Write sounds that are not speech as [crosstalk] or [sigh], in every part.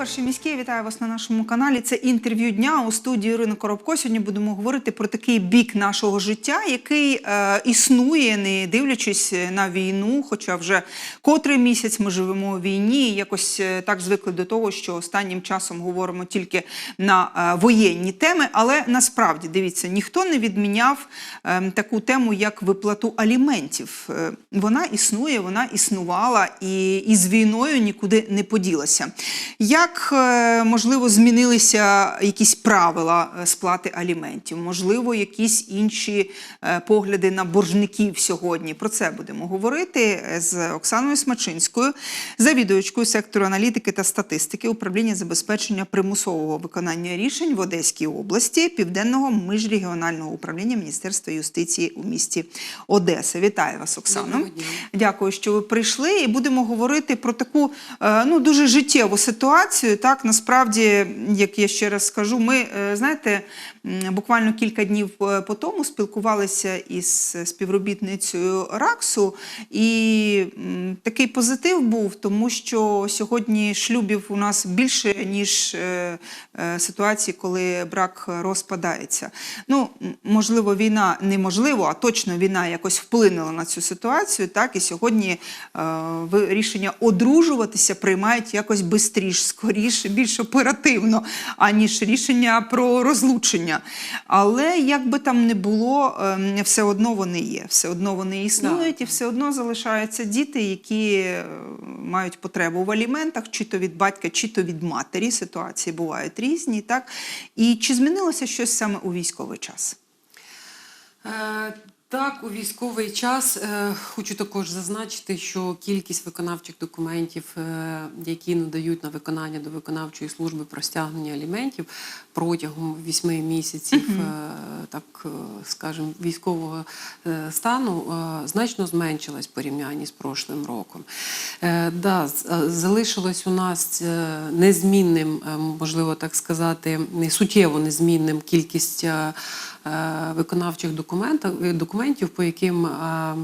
перший міський. Вітаю вас на нашому каналі. Це інтерв'ю дня у студії Ірини Коробко. Сьогодні будемо говорити про такий бік нашого життя, який е, існує, не дивлячись на війну. Хоча вже котрий місяць ми живемо у війні. Якось е, так звикли до того, що останнім часом говоримо тільки на е, воєнні теми. Але насправді дивіться, ніхто не відміняв е, таку тему, як виплату аліментів. Е, вона існує, вона існувала і, і з війною нікуди не поділася. Як е, можливо змінилися якісь правила е, сплати аліментів? Можливо, якісь інші е, погляди на боржників сьогодні? Про це будемо говорити з Оксаною Смачинською, завідувачкою сектору аналітики та статистики управління забезпечення примусового виконання рішень в Одеській області Південного міжрегіонального управління Міністерства юстиції у місті Одеса. Вітаю вас, Оксано. Дякую, що ви прийшли, і будемо говорити про таку ну дуже життєву ситуацію. Так насправді, як я ще раз скажу, ми е, знаєте, буквально кілька днів е, по тому спілкувалися із співробітницею Раксу, і такий позитив був, тому що сьогодні шлюбів у нас більше ніж е, е, ситуації, коли брак розпадається. Ну можливо, війна неможливо, а точно війна якось вплинула на цю ситуацію. Так і сьогодні рішення одружуватися приймають якось бистріш, скоріше, більш оперативно, аніж рішення про розлучення. Але як би там не було, е, все одно вони є, все одно вони існують, і все одно залишаються діти, які е, мають потребу в аліментах, чи то від батька, чи то від матері. Ситуації бувають різні. Так? І чи змінилося щось саме у військовий час? Так, у військовий час е, хочу також зазначити, що кількість виконавчих документів, е, які надають на виконання до виконавчої служби про стягнення аліментів протягом вісьми місяців, е, так е, скажем, військового е, стану, е, значно зменшилась в порівнянні з прошлим роком. Е, Да, залишилось у нас незмінним, можливо так сказати, не суттєво незмінним кількість. е, виконавчих документів, документів, по яким, е,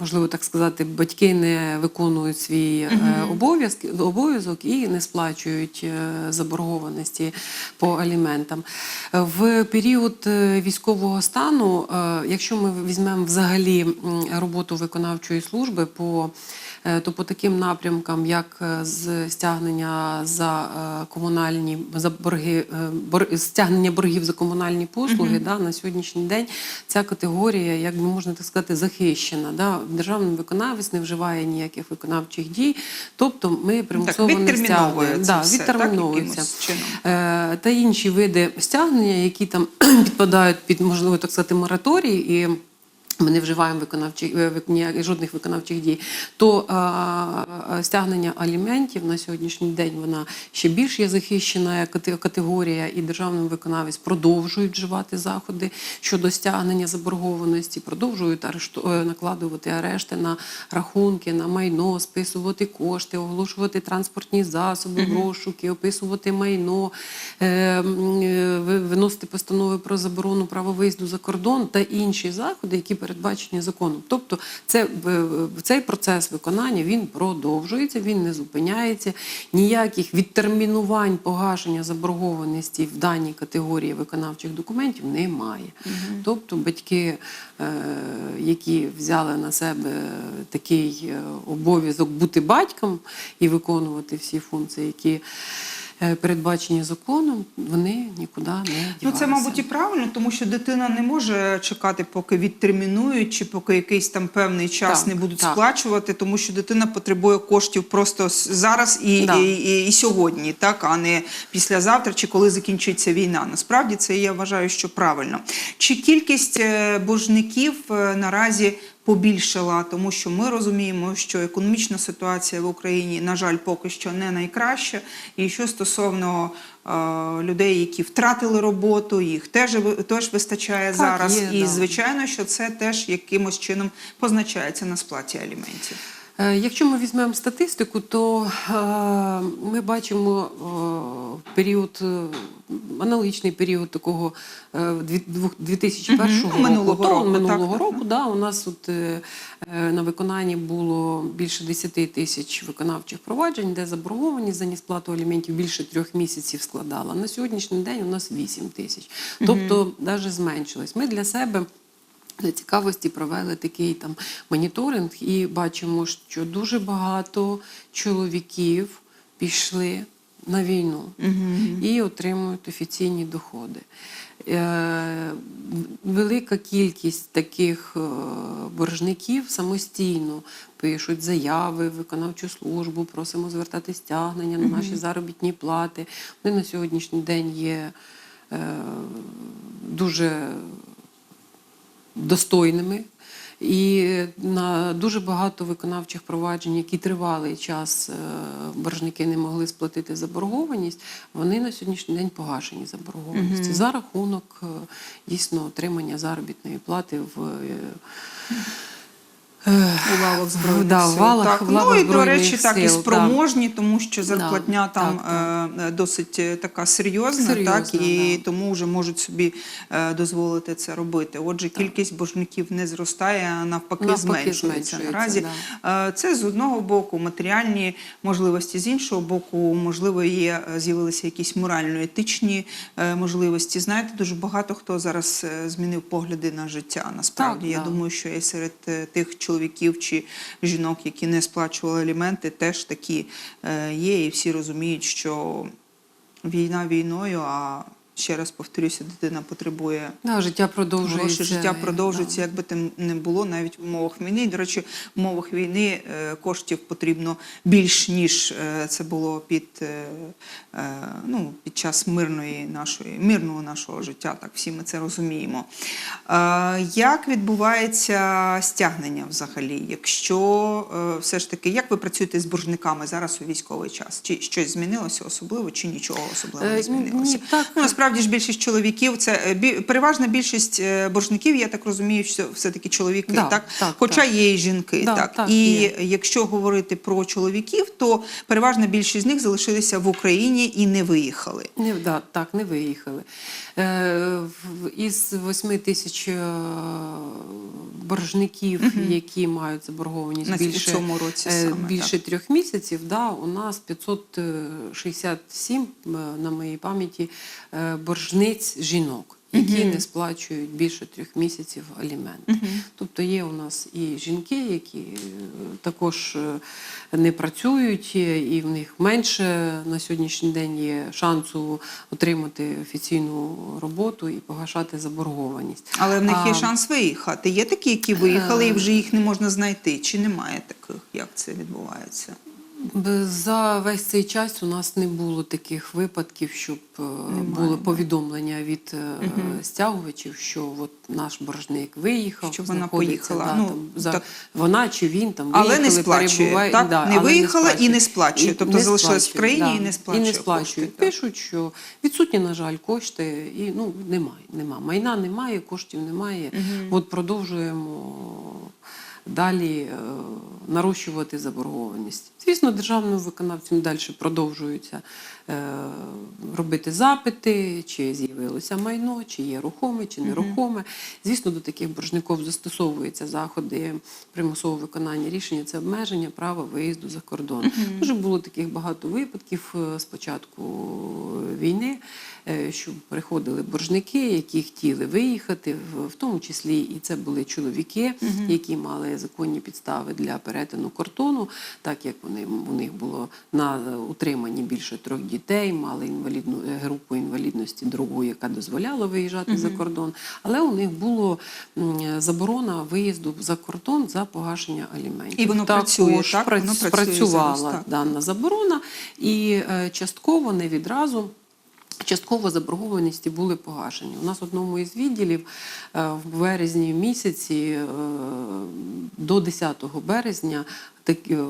можливо так сказати, батьки не виконують свій е, обов'язки- обов'язок і не сплачують е, заборгованості по аліментам. Е, В період е, військового стану, е, якщо ми візьмемо взагалі роботу виконавчої служби по Е, то по таким напрямкам, як е, з стягнення за е, комунальні за борги, е, бор- стягнення боргів за комунальні послуги, да, на сьогоднішній день ця категорія, як би можна так сказати, захищена. Да. Державний виконавець не вживає ніяких виконавчих дій, тобто ми примусово не відтерміновує стягуємо. Да, відтерміновується. Е, та інші види стягнення, які там [clears throat] підпадають під можливо так сказати мораторій і. Ми не вживаємо виконавчих е, жодних виконавчих дій. То е, стягнення аліментів на сьогоднішній день вона ще більш є захищена категорія, і державний виконавець продовжують вживати заходи щодо стягнення заборгованості, продовжують арешту, е, накладувати арешти на рахунки, на майно, списувати кошти, оголошувати транспортні засоби, розшуки, описувати майно, е, е, виносити постанови про заборону права виїзду за кордон та інші заходи, які передбачені законом. Тобто, це е, цей процес виконання він продовжується, він не зупиняється. Ніяких відтермінувань погашення заборгованості в даній категорії виконавчих документів немає. Тобто, батьки, е, які взяли на себе такий е, обов'язок бути батьком і виконувати всі функції, які передбачені законом, вони нікуди не діваються. Ну, це, мабуть, і правильно, тому що дитина не може чекати, поки відтермінують, чи поки якийсь там певний час Так, не будуть так. сплачувати, тому що дитина потребує коштів просто зараз і, Да. і, і, і сьогодні, так, а не післязавтра, чи коли закінчиться війна. Насправді це я вважаю, що правильно. Чи кількість е, боржників е, наразі побільшала, тому що ми розуміємо, що економічна ситуація в Україні, на жаль, поки що не найкраща. І що стосовно е, людей, які втратили роботу, їх теж теж вистачає Так, зараз. є, і да. звичайно, що це теж якимось чином позначається на сплаті аліментів. Е, Якщо ми візьмемо статистику, то е, ми бачимо е, період, аналогічний період такого е, дві- двох- 2001 Мгм. року, Минулого то, року, минулого так, року так. да, у нас от, на виконанні було більше 10 тисяч виконавчих проваджень, де заборгованість за несплату аліментів більше трьох місяців складала. На сьогоднішній день у нас 8 тисяч. Тобто навіть зменшилось. Ми для себе для цікавості провели такий там моніторинг і бачимо, що дуже багато чоловіків пішли на війну і отримують офіційні доходи. Е, Велика кількість таких е, боржників самостійно пишуть заяви виконавчу службу, просимо звертати стягнення на наші заробітні плати. Вони на сьогоднішній день є е, дуже достойними. І на дуже багато виконавчих проваджень, які тривалий час е, боржники не могли сплатити заборгованість, вони на сьогоднішній день погашені заборгованості за рахунок е, дійсно отримання заробітної плати в е, у лавах збройних Да, сил. валах- так. в лавах ну і до речі, так і Сил, спроможні, тому що зарплатня Да, там так, е, досить е, така серйозна, Серйозна, так і да. тому вже можуть собі е, дозволити це робити. Отже, кількість боржників не зростає, а навпаки, Навпаки, зменшується. зменшується, Наразі Е, це з одного боку матеріальні можливості, з іншого боку, можливо, є е, з'явилися якісь морально-етичні е, можливості. Знаєте, дуже багато хто зараз змінив погляди на життя. Насправді, Так, я да. думаю, що і серед тих чоловіків чи жінок, які не сплачували аліменти, теж такі е, є, і всі розуміють, що війна війною, а ще раз повторюся, дитина потребує да, життя продовжується. Гроші життя продовжується, да. як би там не було, навіть в умовах війни. До речі, в умовах війни е, коштів потрібно більш ніж е, це було під, е, ну, під час мирної нашої мирного нашого життя. Так всі ми це розуміємо. Як відбувається стягнення взагалі? Якщо все ж таки, як ви працюєте з боржниками зараз у військовий час? Чи щось змінилося особливо, чи нічого особливо Е, не ні, змінилося? так. Ну, насправді ж більшість чоловіків це е, переважна більшість е, боржників, я так розумію, що все-таки чоловіки, Да, так? так, Хоча так. є і жінки. Да, так. так, і є. якщо говорити про чоловіків, то переважна більшість з них залишилися в Україні і не виїхали. Не, да, так, не виїхали. Е, із 8 тисяч е, боржників, які мають заборгованість більше, цьому році саме, більше трьох місяців, да, у нас 567 е, на моїй пам'яті боржниць жінок. Які не сплачують більше трьох місяців аліменти. Тобто є у нас і жінки, які е, також е, не працюють, е, і в них менше на сьогоднішній день є шансу отримати офіційну роботу і погашати заборгованість. Але в них є А, шанс виїхати. Є такі, які виїхали, і вже їх не можна знайти. Чи немає таких? Як це відбувається? За весь цей час у нас не було таких випадків, щоб е, було повідомлення від е, стягувачів, що от наш боржник виїхав, Щоб вона поїхала. Да, Ну, там, за, так. вона чи він там Але не сплачує, перебуває- так? Да, Не але виїхала і сплачує. не сплачує. Тобто не залишилась в країні да, і не сплачує І не кошти, сплачують. так. Пишуть, що відсутні, на жаль, кошти, і ну немає. Нема. Майна немає, коштів немає. От продовжуємо далі е, нарощувати заборгованість. Звісно, державним виконавцям далі продовжуються е, робити запити, чи з'явилося майно, чи є рухоме, чи нерухоме. Звісно, до таких боржників застосовуються заходи примусового виконання рішення. Це обмеження права виїзду за кордон. Дуже було таких багато випадків е, з початку війни, е, що приходили боржники, які хотіли виїхати, в- тому числі і це були чоловіки, які мали законні підстави для перетину кордону, так як вони у них було на утриманні більше трьох дітей, мали інвалідну е, групу інвалідності другу, яка дозволяла виїжджати за кордон. Але у них було заборона виїзду за кордон за погашення аліментів. І воно працює, Також так? Воно працює спрацювала зараз, так. дана заборона, і е, частково не відразу. Частково заборгованості були погашені. У нас в одному із відділів е, в березні місяці е, до 10 березня такий е,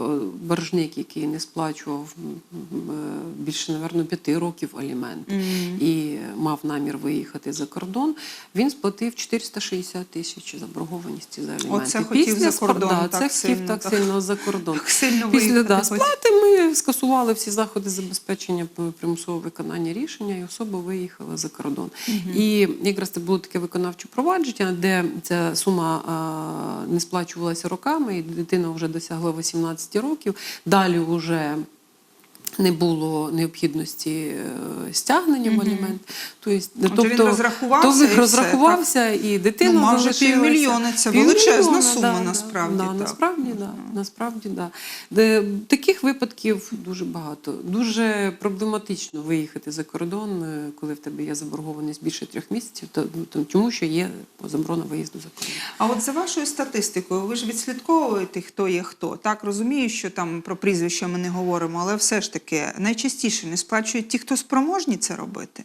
боржник, який не сплачував е, більше, напевно, п'яти років алімент і мав намір виїхати за кордон, він сплатив 460 тисяч заборгованості за аліменти. Оце хотів за кордон да, так це хотів сильно, так так. сильно за кордон. Так сильно Після да, сплати ми скасували всі заходи забезпечення примусового виконання рішення, і особа виїхала за кордон. І якраз це було таке виконавче провадження, де ця сума а, не сплачувалася роками, і дитина вже досягла 18 років. Далі вже не було необхідності е, стягнення в алімент. Тобто, Отже, він розрахувався то і він все, і дитина Ну, залишилася. півмільйона – це величезна сума, да, насправді, Да, так. насправді, да, насправді, да. Де, таких випадків дуже багато. Дуже проблематично виїхати за кордон, е, коли в тебе є заборгованість більше трьох місяців, то, то, тому що є заборона виїзду за кордон. А от за вашою статистикою, ви ж відслідковуєте, хто є хто. Так розумію, що там про прізвища ми не говоримо, але все ж таки найчастіше не сплачують ті, хто спроможні це робити.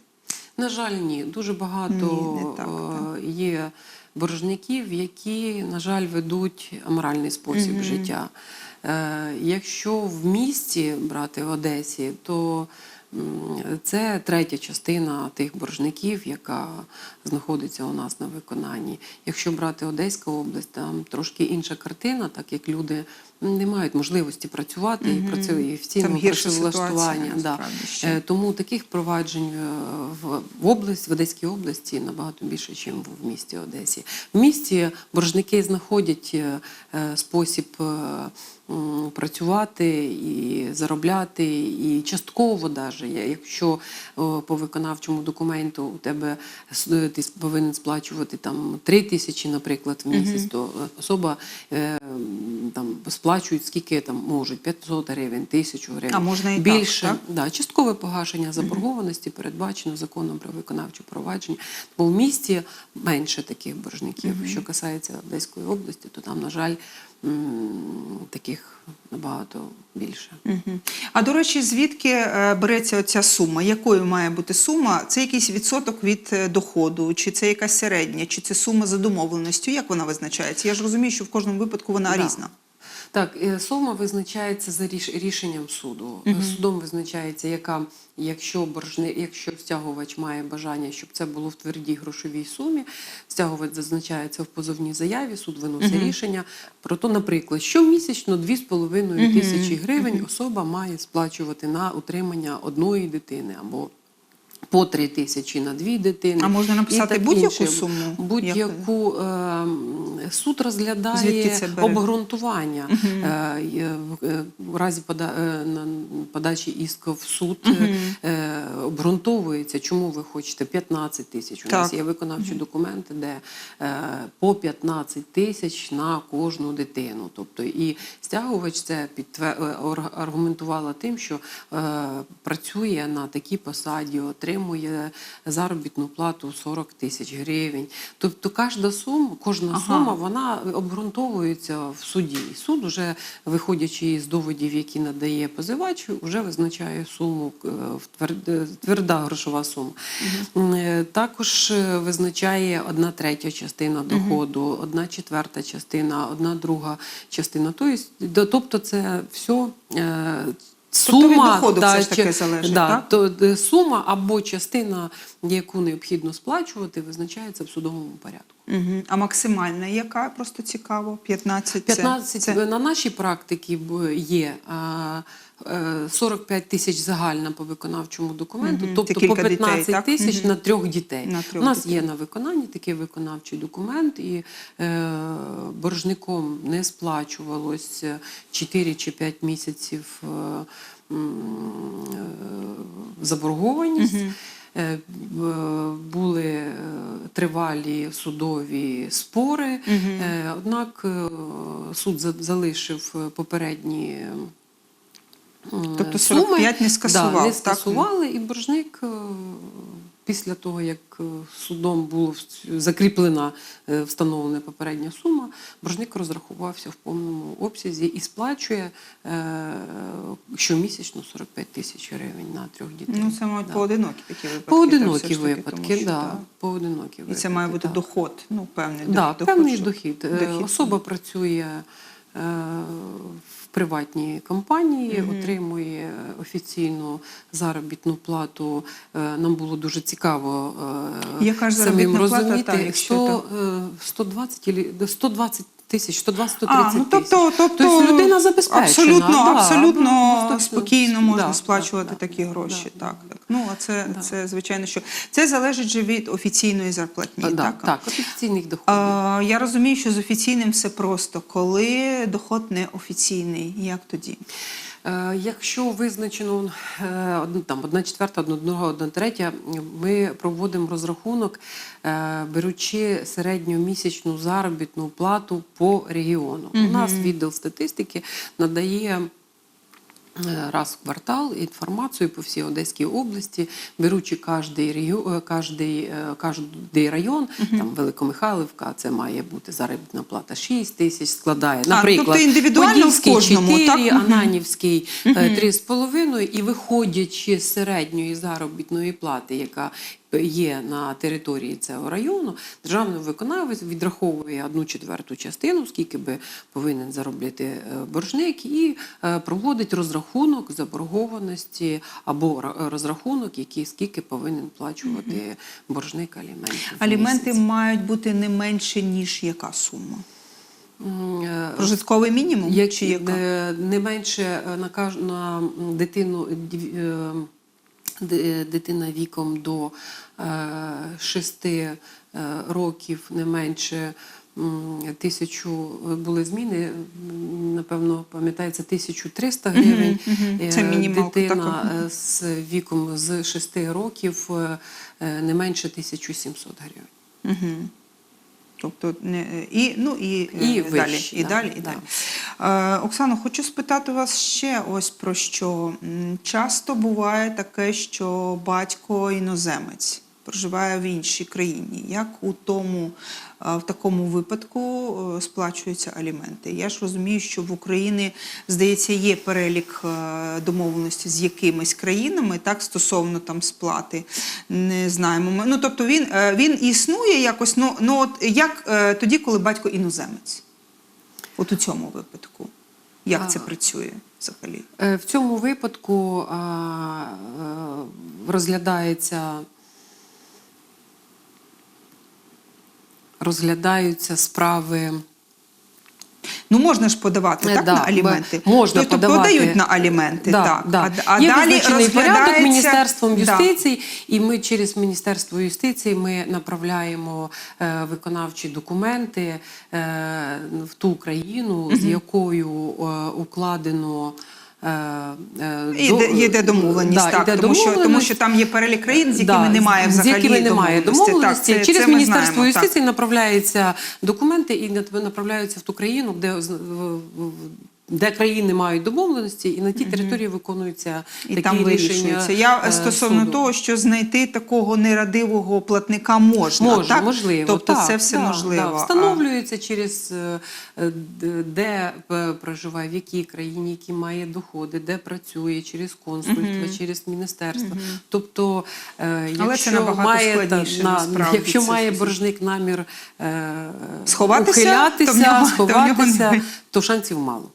На жаль, ні. Дуже багато Ні, не так, е, є боржників, які, на жаль, ведуть аморальний спосіб життя. Е, Якщо в місті брати в Одесі, то це третя частина тих боржників, яка знаходиться у нас на виконанні. Якщо брати Одеська область, там трошки інша картина, так як люди не мають можливості працювати і працюють в гірша працевлаштування. Да. Е, Тому таких проваджень е, в, область, в Одеській області набагато більше, ніж в місті Одесі. В місті боржники знаходять е, спосіб працювати і заробляти, і частково даже, якщо по виконавчому документу у тебе с- ти повинен сплачувати там 3 тисячі, наприклад, в місяць, то особа е, там сплачують скільки там можуть 500 гривень, 1000 гривень. А можна і більше так? Да, часткове погашення заборгованості передбачено законом про виконавче провадження. Бо в місті менше таких боржників. Що касається Одеської області, то там, на жаль, м, таких набагато більше. А до речі, звідки е, береться оця сума? Якою має бути сума? Це якийсь відсоток від е, доходу, чи це якась середня, чи це сума за домовленістю? Як вона визначається? Я ж розумію, що в кожному випадку вона Да. різна. Так, е, сума визначається за ріш- рішенням суду. Судом визначається, яка, якщо боржни, якщо стягувач має бажання, щоб це було в твердій грошовій сумі, стягувач зазначається в позовній заяві, суд виносить рішення про то, наприклад, щомісячно 2,5 тисячі гривень особа має сплачувати на утримання одної дитини або по 3 тисячі на дві дитини. А можна написати будь-яку суму? Будь-яку ем, суд розглядає обґрунтування. Е, в- разі е, подачі іска в суд е, обґрунтовується, чому ви хочете 15 тисяч. У нас є виконавчі документи, де по 15 тисяч на кожну дитину. Тобто і стягувач це підтвер... аргументувала тим, що працює на такій посаді, отримує заробітну плату 40 тисяч гривень. Тобто кожна сума, кожна Ага. сума вона обґрунтовується в суді. І суд, вже виходячи з доводів, які надає позивач, вже визначає суму е, в тверда грошова сума. Е, Також е, визначає одна третя частина доходу, одна четверта частина, одна друга частина. Тобто, тобто це все. Е, Тобто від Сума доходу та, все ж таки чи- залежить, да, так? то е, сума або частина, яку необхідно сплачувати, визначається в судовому порядку. Угу. А максимальна яка? Просто цікаво. 15 15 це... на нашій практиці є а, е, 45 тисяч загальна по виконавчому документу, Мгм. тобто по 15 так? тисяч Мгм. на трьох дітей. На трьох У нас дітей. є на виконанні такий виконавчий документ, і е, боржником не сплачувалось 4 чи 5 місяців е, е, заборгованість. Е, б- Були е, тривалі судові спори, Е, однак е, суд за- залишив е, попередні. Тобто суми. 45 не скасував, Да, не так? скасували, і боржник е, після того, як е, судом була закріплена е, встановлена попередня сума, боржник розрахувався в повному обсязі і сплачує щомісячно 45 тисяч гривень на трьох дітей. Ну, це, мабуть, Да. поодинокі такі випадки. Поодинокі таки, випадки, тому що, да, так. поодинокі І випадки. це має бути так. доход, ну, певний Да, доход. певний щоб- дохід. Особа працює в приватній компанії, отримує офіційну заробітну плату. Е, Нам було дуже цікаво е, Яка ж самим розуміти. плата, та, якщо 100, е, 120 120 тисяч, 120-130 А, ну, тобто, тобто, тобто, людина забезпечена. Абсолютно, да, абсолютно ну, просто- спокійно можна да, сплачувати да, такі да, гроші. да, так, так. Ну, а це, Да. це звичайно, що це залежить же від офіційної зарплатні. да, так? так, офіційних доходів. А, я розумію, що з офіційним все просто. Коли доход не офіційний, як тоді? Е, Якщо визначено е, там одна четверта, одна друга, одна третя, ми проводимо розрахунок, беручи беручи середньомісячну заробітну плату по регіону. У нас відділ статистики надає. Е, Раз в квартал інформацію по всій Одеській області, беручи кожний регіон, кожний, кожний район, там Великомихайлівка, це має бути заробітна плата 6 тисяч, складає, А, наприклад, тобто індивідуально в Подільський кожному, 4, так? Ананівський угу. 3,5 і виходячи з середньої заробітної плати, яка є на території цього району, державний виконавець відраховує одну четверту частину, скільки би повинен заробляти е, боржник, і е, проводить розрахунок заборгованості або ра- розрахунок, який скільки повинен плачувати боржник аліментів. Аліменти місяць. мають бути не менше, ніж яка сума? Е, Прожитковий мінімум? Як, чи яка? не менше на, на дитину дитина віком до 6 років не менше тисячу е, були зміни, напевно, пам'ятається 1300 гривень. Е, Це мінімалка Дитина така. е, з віком з 6 років е, е, не менше 1700 гривень. Тобто не і ну і, І е, далі, вищі, і да, далі, і да. далі. Е, Оксано, хочу спитати вас ще ось про що. Часто буває таке, що батько іноземець проживає в іншій країні. Як у тому в такому випадку е, сплачуються аліменти? Я ж розумію, що в Україні, здається, є перелік е, домовленості з якимись країнами, так стосовно там сплати. Не знаємо. Ми- Ну тобто він, е, він існує якось. Ну, ну от як тоді, коли батько іноземець? От у цьому випадку. Як це працює взагалі? В цьому випадку розглядається розглядаються справи. Ну можна ж подавати Е, так да, на аліменти. можна тобто подавати. подають на аліменти, Да, так. да. А, а Є далі визначений порядок розглядається Міністерством Да. юстиції, і ми через Міністерство юстиції ми направляємо е, виконавчі документи е, в ту країну, з якою е, укладено. Е, е, Іде, йде домовленість, Да, так, іде тому, Що, тому що там є перелік країн, з якими Да, немає з якими немає домовленості. Так, це- Через це Міністерство знаємо, так. юстиції направляються документи і направляються в ту країну, де де країни мають домовленості, і на тій території виконуються І такі там рішення. вирішується. Я е, стосовно суду. того, що знайти такого нерадивого платника можна. Може, так? можливо. Тобто так, це все да, можливо. А- Встановлюється через е, е, де е, проживає, в якій країні, які має доходи, де працює, через консульство, через міністерство. Тобто, е, Але якщо це має складніше, на, насправді, якщо це має боржник намір е, Сховатися, ухилятися, то нього- то нього сховатися, то шансів мало.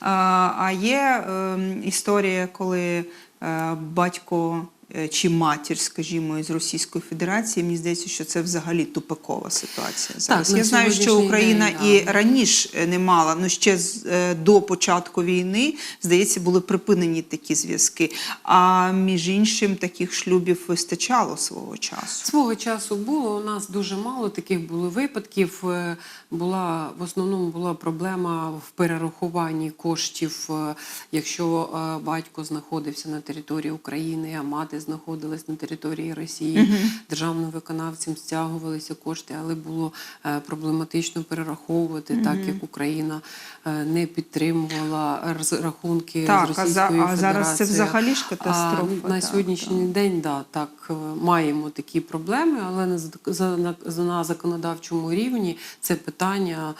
А, є ем, історія, коли е, батько е, чи матір, скажімо, із Російської Федерації, мені здається, що це взагалі тупикова ситуація. Зараз на я знаю, що Україна день, і да. раніше не мала, ну ще з, е, до початку війни, здається, були припинені такі зв'язки. А між іншим, таких шлюбів вистачало свого часу. Свого часу було. У нас дуже мало таких було випадків. Е, Була в основному була проблема в перерахуванні коштів, е, якщо е, батько знаходився на території України, а мати знаходилась на території Росії. Державним виконавцям стягувалися кошти, але було е, проблематично перераховувати, так як Україна е, не підтримувала рахунки Так, з а за- Російською а зараз це взагалі ж катастрофа, А на так, сьогоднішній день да, так е, маємо такі проблеми, але на, на, на законодавчому рівні це питання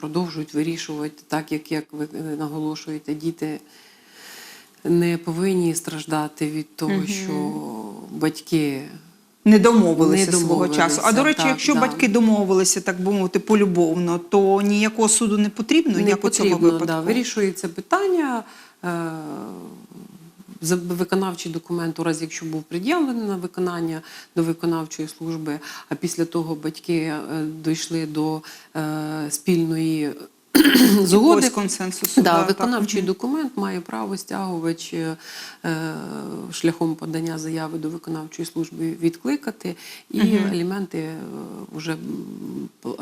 продовжують вирішувати так, як, як ви наголошуєте, діти не повинні страждати від того, що батьки Не домовилися Не свого часу. А до речі, так, якщо да. батьки домовилися, так би мовити, полюбовно, то ніякого суду не потрібно, не як у цьому потрібно, випадку. да, вирішується питання. Е- виконавчий документ, у разі якщо був пред'явлений на виконання до виконавчої служби, а після того батьки е, дійшли до е, спільної [clears throat] згоди. Якогось консенсусу. Да, так. виконавчий документ має право стягувач е, е, шляхом подання заяви до виконавчої служби відкликати, і аліменти вже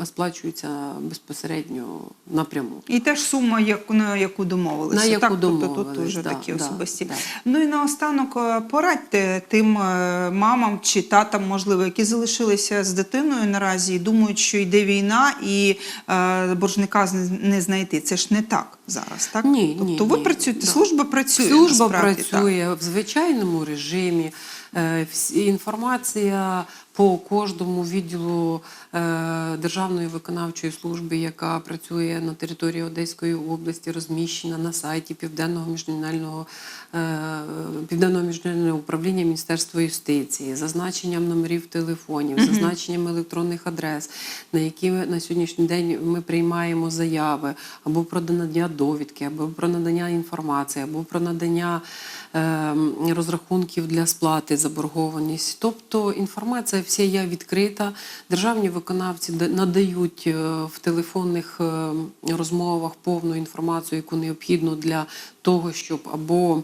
сплачуються безпосередньо напряму. І теж сума, як, на яку домовилися. На яку так, тобто домовились, тут вже да, такі да, особисті. да. Ну і наостанок е, порадьте тим е, мамам чи татам, можливо, які залишилися з дитиною наразі і думають, що йде війна і е, боржника з- не знайти. Це ж не так зараз, так? Ні, тобто ні, ви ні, працюєте, так. служба працює. Служба насправді, так. працює в звичайному режимі. Е, всі- Інформація по кожному відділу е, Державної виконавчої служби, яка працює на території Одеської області, розміщена на сайті Південного міжрегіонального е, Південного міжрегіонального управління Міністерства юстиції, зазначенням номерів телефонів, зазначенням електронних адрес, на які на сьогоднішній день ми приймаємо заяви або про надання довідки, або про надання інформації, або про надання е, розрахунків для сплати заборгованість. Тобто інформація вся є відкрита. Державні виконавці да- надають е, в телефонних е, розмовах повну інформацію, яку необхідно для того, щоб або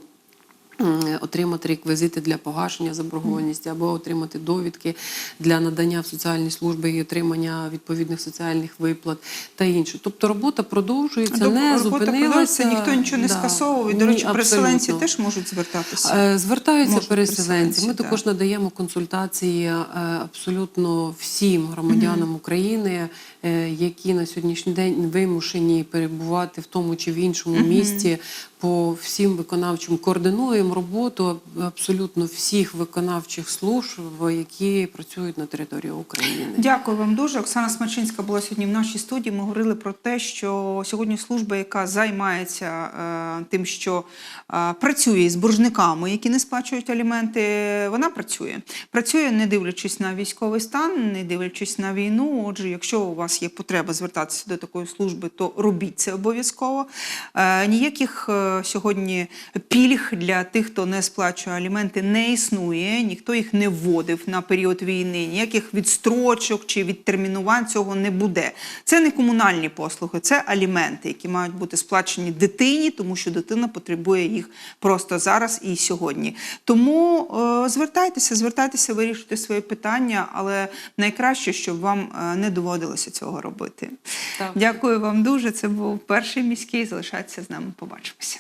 Отримати реквізити для погашення заборгованості або отримати довідки для надання в соціальні служби і отримання відповідних соціальних виплат та інше. Тобто робота продовжується, Доб- не робота зупинилася. ніхто нічого не Да. скасовував. І, до Ні, речі, переселенці теж можуть звертатися. Е, Звертаються Можуть переселенці. Ми переселенці, також надаємо консультації е, абсолютно всім громадянам України, е, які на сьогоднішній день вимушені перебувати в тому чи в іншому місті. По всім виконавчим координуємо роботу абсолютно всіх виконавчих служб, які працюють на території України. Дякую вам дуже. Оксана Смачинська була сьогодні в нашій студії. Ми говорили про те, що сьогодні служба, яка займається е, тим, що е, працює з боржниками, які не сплачують аліменти, вона працює. Працює, не дивлячись на військовий стан, не дивлячись на війну. Отже, якщо у вас є потреба звертатися до такої служби, то робіть це обов'язково. Е, ніяких е, сьогодні пільг для тих, хто не сплачує аліменти, не існує. Ніхто їх не вводив на період війни. Ніяких відстрочок чи відтермінувань цього не буде. Це не комунальні послуги, це аліменти, які мають бути сплачені дитині, тому що дитина потребує їх просто зараз і сьогодні. Тому е, звертайтеся, звертайтеся, вирішуйте свої питання, але найкраще, щоб вам е, не доводилося цього робити. Так. Дякую вам дуже. Це був перший міський. Залишайтеся з нами. Побачимося.